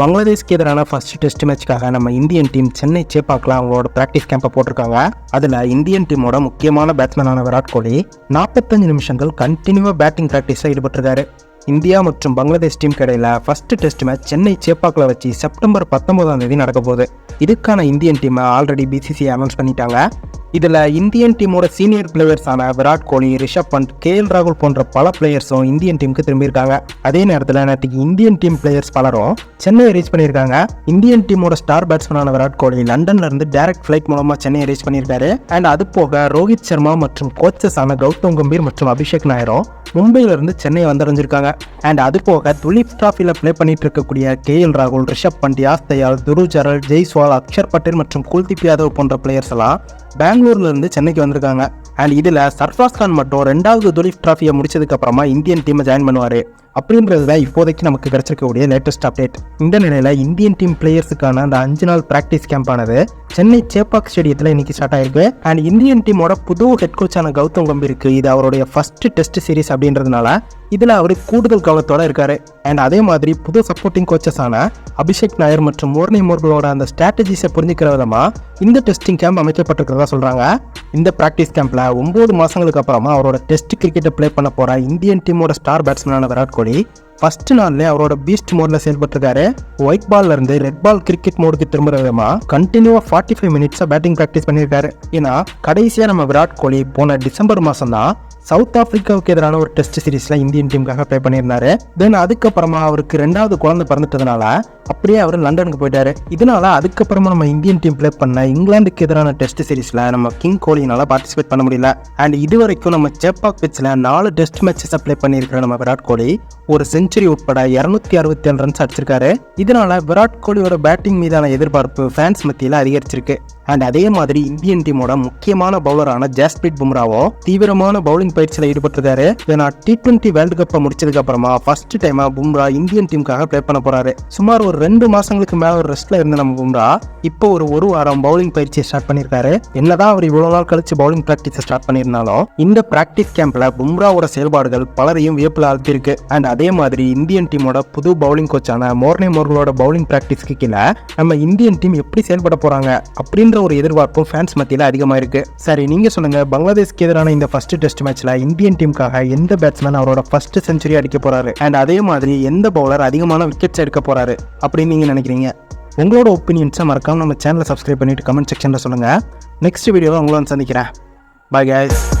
பங்களாதேஷ்க்கு எதிரான first test மேட்ச்க்காக நம்ம Indian team Chennai சேப்பாக்கில் அவங்களோட ப்ராக்டிஸ் கேம்பை போட்டிருக்காங்க. அதில் இந்தியன் டீமோட முக்கியமான பேட்ஸ்மேனான விராட் கோலி நாற்பத்தஞ்சு நிமிஷங்கள் கண்டினியூவாக பேட்டிங் ப்ராக்டிஸில் ஈடுபட்டிருக்காரு. இந்தியா மற்றும் பங்களாதேஷ் டீம் இடையில ஃபர்ஸ்ட் டெஸ்ட் மேட்ச் சென்னை சேப்பாக்கில் வச்சு செப்டம்பர் பத்தொன்பதாம் தேதி நடக்க போகுது. இதுக்கான இந்தியன் டீமை ஆல்ரெடி பிசிசி அனௌன்ஸ் பண்ணிட்டாங்க. இதில் இந்தியன் டீமோட சீனியர் பிளேயர்ஸான விராட் கோலி ரிஷப் பண்ட் கே எல் ராகுல் போன்ற பல பிளேயர்ஸும் இந்தியன் டீமுக்கு திரும்பியிருக்காங்க. அதே நேரத்தில் நேற்றுக்கு இந்தியன் டீம் பிளேயர்ஸ் பலரும் சென்னையை ரீச் பண்ணியிருக்காங்க. இந்தியன் டீமோட ஸ்டார் பேட்ஸ்மேனான விராட் கோலி லண்டன்ல இருந்து டைரக்ட் ஃபிளைட் மூலமாக சென்னையை ரீச் பண்ணியிருக்காரு. அண்ட் அது போக ரோஹித் சர்மா மற்றும் கோச்சஸான கௌதம் கம்பீர் மற்றும் அபிஷேக் நாயரும் மும்பையில இருந்து சென்னை வந்தடைஞ்சிருக்காங்க. அண்ட் அது போக துலீப் டிராஃபியில் ப்ளே பண்ணிட்டு இருக்கக்கூடிய கே எல் ராகுல் ரிஷப் பண்ட் யாஸ் தயால் துருவ் ஜரல் ஜெய்ஸ்வால் அக்ஷர் பட்டேல் மற்றும் குல்தீப் யாதவ் போன்ற பிளேயர்ஸ் எல்லாம் பேங்க் பெங்களூர்ல இருந்து சென்னைக்கு வந்திருக்காங்க. அண்ட் இதில் சர்ஃபாஸ் கான் மட்டும் ரெண்டாவது துலீப் டிராஃபியை முடிச்சதுக்கு அப்புறமா இந்தியன் டீமை ஜாயின் பண்ணுவார். அப்படின்றது தான் இப்போதைக்கு நமக்கு கிடைச்சிருக்கக்கூடிய லேட்டஸ்ட் அப்டேட் இந்த நிலையில் இந்தியன் டீம் பிளேயர்ஸுக்கான அந்த அஞ்சு நாள் ப்ராக்டிஸ் கேம்பானது சென்னை சேப்பாக் ஸ்டேடியத்தில் இன்னைக்கு ஸ்டார்ட் ஆயிருக்கு. அண்ட் இந்தியன் டீமோட புது ஹெட் கோச்சான கௌதம் கம்பீருக்கு இது அவருடைய ஃபர்ஸ்ட் டெஸ்ட் சீரிஸ் அப்படின்றதுனால இதில் அவர் கூடுதல் கவனத்தோடு இருக்காரு. அண்ட் அதே மாதிரி புது சப்போர்ட்டிங் கோச்சஸான அபிஷேக் நாயர் மற்றும் மோர்னி மோர்களோட அந்த ஸ்ட்ராட்டஜிஸை புரிஞ்சுக்கிற விதமாக இந்த டெஸ்டிங் கேம்ப் அமைக்கப்பட்டிருக்கிறதா சொல்கிறாங்க இந்த ப்ராக்டிஸ் கேம்பில் ஒம்பது மாதங்களுக்கு அப்புறமா அவரோட டெஸ்ட் கிரிக்கெட்டை ப்ளே பண்ண போகிற இந்தியன் டீமோட ஸ்டார் பேட்ஸ்மேனான விராட் கோலி. ஃபர்ஸ்ட் நாள்ல அவரோட பீஸ்ட் மோட்ல செயல்பட்டிருக்காரு. ஒயிட் பால்ல இருந்து ரெட் பால் கிரிக்கெட் மோடுக்கு திரும்புற விதமா கண்டினியூவா ஃபார்ட்டி ஃபைவ் மினிட்ஸா பேட்டிங் ப்ராக்டிஸ் பண்ணியிருக்காரு. ஏன்னா கடைசியா நம்ம விராட் கோலி போன டிசம்பர் மாசம் தான் சவுத் ஆப்பிரிக்காவுக்கு எதிரான ஒரு டெஸ்ட் சீரீஸ்ல இந்தியன் டீமுக்காக ப்ளே பண்ணியிருந்தாரு. தென் அதுக்கப்புறமா அவருக்கு ரெண்டாவது குழந்தை பிறந்துட்டதுனால அப்படியே அவர் லண்டனுக்கு போயிட்டாரு. இதனால அதுக்கப்புறமா நம்ம இந்தியன் டீம் ப்ளே பண்ண இங்கிலாந்துக்கு எதிரான டெஸ்ட் சீரிஸ்ல நம்ம கிங் கோலினால பார்ட்டிசிபேட் பண்ண முடியல. அண்ட் இது வரைக்கும் நம்ம சேப்பாக் பிச்சில் நாலு டெஸ்ட் மேட்சஸ் பிளே பண்ணியிருக்கிற நம்ம விராட் கோலி ஒரு செஞ்சுரி உட்பட இரநூத்தி அறுபத்தி ஏழு ரன்ஸ் அடிச்சிருக்காரு. இதனால விராட் கோலியோட பேட்டிங் மீதான எதிர்பார்ப்பு ஃபேன்ஸ் மத்தியில் அதிகரிச்சிருக்கு. அண்ட் அதே மாதிரி இந்தியன் டீமோட முக்கியமான பவுலரான ஜாஸ்பிரிட் பும்ராவோ தீவிரமான பவுலிங் பயிற்சியில் ஈடுபட்டிருக்காரு. ஏன்னா டி டுவெண்ட்டி வேர்ல்டு கப்பை முடிச்சதுக்கு அப்புறமா ஃபர்ஸ்ட் டைமா பும்ரா இந்தியன் டீமுக்காக பிளே பண்ண போறாரு. சுமார் ஒரு ரெண்டு மாசங்களுக்கு மேல ஒரு ரெஸ்ட்ல இருந்த நம்ம பும்ரா இப்போ ஒரு ஒரு வாரம் பவுலிங் பயிற்சியை ஸ்டார்ட் பண்ணியிருக்காரு. என்னதான் அவர் இவ்வளவு நாள் கழிச்சு பவுலிங் பிராக்டிஸ் ஸ்டார்ட் பண்ணியிருந்தாலும் இந்த ப்ராக்டிஸ் கேம்ப்ல பும்ராவோட செயல்பாடுகள் பலரையும் வியப்பில் ஆழ்த்திருக்கு அண்ட் அதே மாதிரி இந்தியன் டீமோட புது பவுலிங் கோச்சான மோர்னே மோர்களோட பவுலிங் ப்ராக்டிஸ்க்கு கீழே நம்ம இந்தியன் டீம் எப்படி செயல்பட போறாங்க அப்படின்ற ஒரு எதிர்பார்ப்பும் ஃபேன்ஸ் மத்தியில் அதிகமாக இருக்கு சரி நீங்க சொல்லுங்க பங்களாதேஷ்க்கு எதிரான இந்த ஃபர்ஸ்ட் டெஸ்ட் மேட்ச்ல இந்தியன் டீமுக்காக எந்த பேட்ஸ்மேன் அவரோட ஃபர்ஸ்ட் செஞ்சுரி அடிக்க போறாரு? அண்ட் அதே மாதிரி எந்த பவுலர் அதிகமான விக்கெட்ஸ் எடுக்க போறாரு? அப்படின்னு நீங்க நினைக்கிறீங்க? உங்களோட ஒப்பீனியன்ஸை மறக்காம நம்ம சேனலை சப்ஸ்கிரைப் பண்ணிட்டு கமெண்ட் செக்ஷனில் சொல்லுங்க. நெக்ஸ்ட் வீடியோவில் உங்களை வந்து சந்திக்கிறேன். பாய் கேஸ்